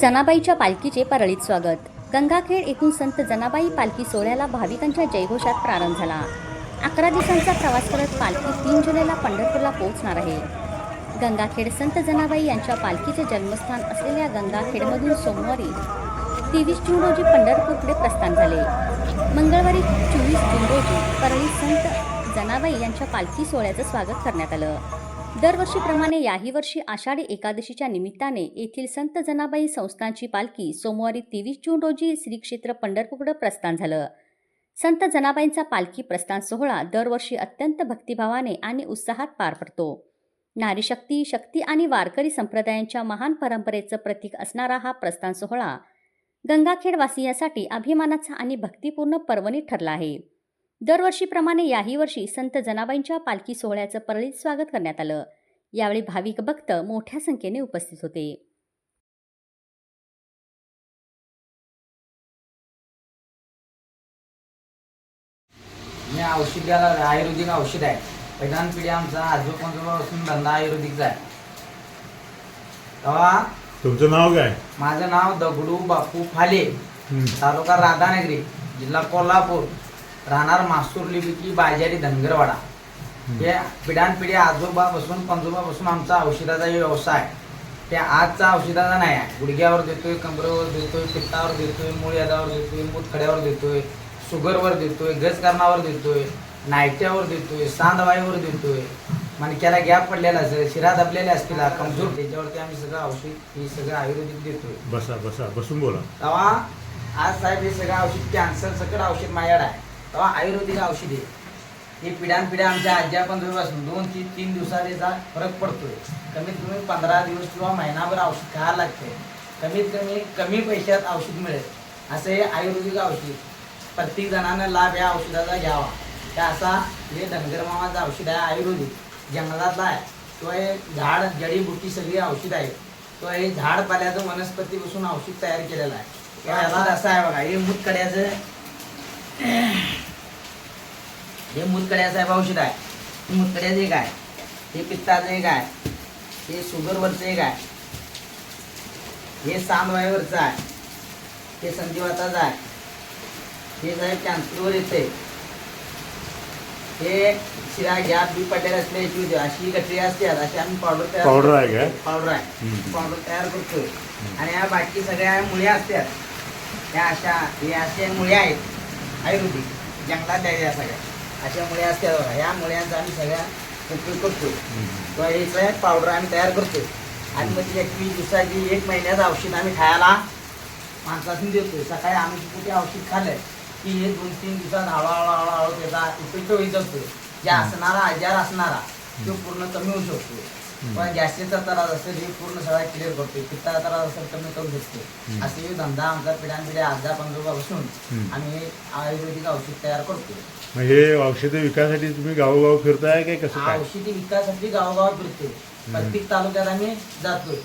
जनाबाईच्या पालखीचे परळीत स्वागत. गंगाखेड येथून संत जनाबाई पालखी सोहळ्याला भाविकांच्या जयघोषात प्रारंभ झाला. अकरा दिवसांचा प्रवास करत पालखी तीन जुलैला पंढरपूरला पोहोचणार आहे. गंगाखेड संत जनाबाई यांच्या पालखीचे जन्मस्थान असलेल्या गंगाखेडमधून सोमवारी तेवीस जून रोजी पंढरपूरकडे प्रस्थान झाले. मंगळवारी चोवीस जून रोजी परळी संत जनाबाई यांच्या पालखी सोहळ्याचं स्वागत करण्यात आलं. दरवर्षीप्रमाणे याही वर्षी आषाढी एकादशीच्या निमित्ताने येथील संत जनाबाई संस्थांची पालखी सोमवारी तेवीस जून रोजी श्री क्षेत्र पंढरपूरकडे प्रस्थान झालं. संत जनाबाईंचा पालखी प्रस्थान सोहळा दरवर्षी अत्यंत भक्तिभावाने आणि उत्साहात पार पडतो. नारीशक्ती शक्ती आणि वारकरी संप्रदायांच्या महान परंपरेचं प्रतीक असणारा हा प्रस्थान सोहळा गंगाखेडवासियासाठी अभिमानाचा आणि भक्तिपूर्ण पर्वणी ठरला आहे. दरवर्षीप्रमाणे याही वर्षी संत जनाबाईंच्या पालखी सोहळ्याचं परळीत स्वागत करण्यात आलं. यावेळी भाविक भक्त मोठ्या संख्येने उपस्थित होते. मी औषध द्यायला आयुर्वेदिक औषध आहे. पहिल्यान पिढी आमचा आजो पंजोबापासून धंदा आयुर्वेदिकचा आहे. तेव्हा तुमचं नाव काय? माझं नाव दगडू बापू फाले. तालुका राधानगरी जिल्हा कोल्हापूर. राहणार मासूर लिपिकी बाजारी धनगरवाडा. हे पिढ्यानपिढी आजोबापासून पंजोबापासून आमचा औषधाचा व्यवसाय ते आजचा औषधाचा नाही आहे. गुडघ्यावर देतोय कमरेवर देतोय पित्तावर देतोय मूळयादावर देतोय मूतखड्यावर देतोय शुगरवर देतोय गजकरणावर देतोय नायट्यावर देतोय सांदवाईवर देतोय. मणक्याला गॅप पडलेला असेल शिरा दबलेल्या असतील कमजोर त्याच्यावरती आम्ही सगळं औषध हे सगळं आयुर्वेदिक देतोय. बसा बसा बसून बोला. तेव्हा आज साहेब हे सगळं औषध कॅन्सर सगळं औषध माझ्याकडे आहे. तेव्हा आयुर्वेदिक औषध. आहे हे पिढ्यानपिढ्या आमच्या आज्या पंधरापासून दोन तीन तीन दिवसात याचा फरक पडतोय. कमीत कमी पंधरा दिवस किंवा महिनाभर औषध खायला लागते कमीत कमी कमी पैशात औषध मिळेल. असं हे आयुर्वेदिक औषध. प्रत्येक जणांना लाभ या औषधाचा घ्यावा. त्या असा हे धनगर मामाचं औषध आहे आयुर्वेदिक. जंगलातला आहे. किंवा हे झाड जडीबुटी सगळी औषध आहे. किंवा हे झाड पाल्याचं वनस्पतीपासून औषध तयार केलेलं आहे. किंवा याला असं आहे बघा. हे मुतकड्याचं हे मुतकड्याचं आहे औषध आहे. हे मुतकड्याचं एक आहे. हे पित्ताचं एक आहे. हे शुगरवरचं एक आहे. हे सांदवाईवरचं आहे. हे संधिवाताचं आहे. हे साहेब कॅन्सरवर येते हे शिरा गॅप बी पडलेले असले अशी गठरी असतात अशी आम्ही पावडर तयार Powder आहे करतो. पावडर आहे. पावडर तयार करतोय. आणि या बाकी सगळ्या मुळ्या असतात. त्या अशा हे अशा मुळ्या आहेत. आयुर्वेदिक. जंगलात आहे या सगळ्या. अशा मुळ्या असतात बघा या मुळ्यांचा आम्ही सगळ्या उपयोग करतो किंवा हेचं पावडर आम्ही तयार करतो आणि मग ती एकवीस दिवसाची एक महिन्याचं औषध आम्ही खायला माणसासून देतो सकाळी आम्ही कुठे औषध खाल्लं की हे दोन तीन दिवसात हळूहळू हळूहळू त्याचा उपयोग होईल जातो जे असणारा आजार असणारा तो पूर्ण कमी होऊ शकतो पण गॅसचा त्रास असेल हे पूर्ण सगळा क्लिअर करतो पित्ताचा त्रास असेल कमी करू शकतो. असे धंदा आमचा पिढ्यानपिढ्या आजा पंजोबापासून हम्म. आम्ही आयुर्वेदिक औषध तयार करतो हे औषधं विकासाठी तुम्ही गावोगाव फिरताय काय कसं औषधी विकासासाठी गावोगाव फिरतो प्रत्येक तालुक्यात आम्ही जातोय.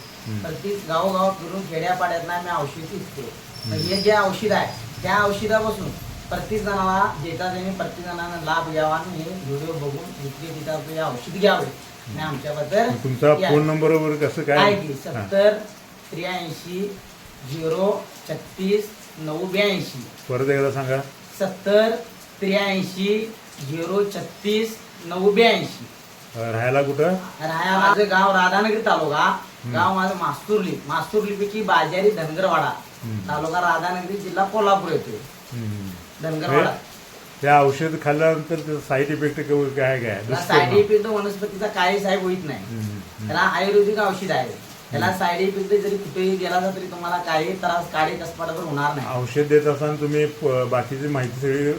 प्रत्येक गावोगाव फिरून खेड्यापाड्यात आम्ही औषध विकतो हे जे औषध आहे त्या औषधापासून प्रत्येक जणाला देता त्यांनी प्रत्येक जणांना लाभ घ्यावा आणि हे व्हिडिओ बघून विकले तिथं औषध घ्यावे. आणि आमच्याबद्दल तुमचा. फोन नंबर वगैरे कसं काय? की. सत्तर त्र्याऐंशी झिरो छत्तीस नऊ ब्याऐंशी परत एकदा सांगा. सत्तर त्र्याऐंशी झिरो छत्तीस नऊ ब्याऐंशी राहायला कुठं? राहायला माझं गाव राधानगरी तालुका. गाव माझं मास्तुर्ली मास्तुर्ली पैकी बाजारी धनगरवाडा. तालुका राधानगरी जिल्हा कोल्हापूर येतोय. धनगरवाडा. हे औषध खाल्ल्यानंतर त्याचा साईड इफेक्ट काय काय? साईड इफेक्ट वनस्पतीचा काही साहेब होत नाही. हम्म. त्याला आयुर्वेदिक औषध आहे. त्याला साईड इफेक्ट जरी कुठेही गेला ना तरी तुम्हाला काही त्रास काळी कसपाटावर होणार नाही. औषध देत असताना तुम्ही प- बाकीची माहिती सगळी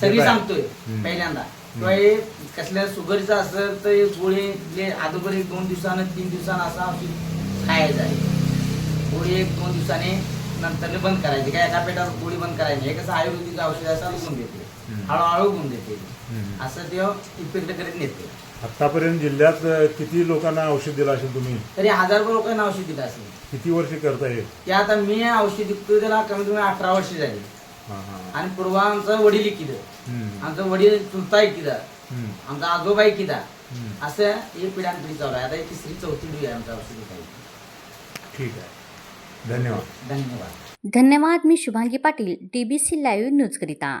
सगळी देताय? सांगतोय हम्म. पहिल्यांदा. किंवा हे कसल्या शुगरचं असेल तर हे गोळी जे अगोदर एक दोन दिवसानं तीन दिवसानं असं औषध खायचं आहे गोळी एक दोन दिवसाने नंतर बंद करायची. काय एका पेटावर गोळी बंद करायची. हे कसं आयुर्वेदिक औषध असं गुण देते. हळूहळू गुण देते. असं ते इफेक्ट करीत नेते. आतापर्यंत जिल्ह्यात किती लोकांना औषध दिलं असेल तुम्ही? तरी हजार लोकांना औषध दिलं असेल. किती वर्ष करता हे? ते आता मी औषध विकतोय त्याला कमीत कमी अठरा वर्ष झाली. हां हां. आणि पूर्वा आमचं वडील हम्म. आमचं वडील चुलता हम्म. आमचा आजोबा हम्म. असं हे पिढ्यानपिढी चालू आहे. आता ही तिसरी चौथी पिढी आहे आमच्या औषधी काही ठीक आहे. धन्यवाद. धन्यवाद. धन्यवाद मी Shubhangi Patil D B C live न्यूजकरिता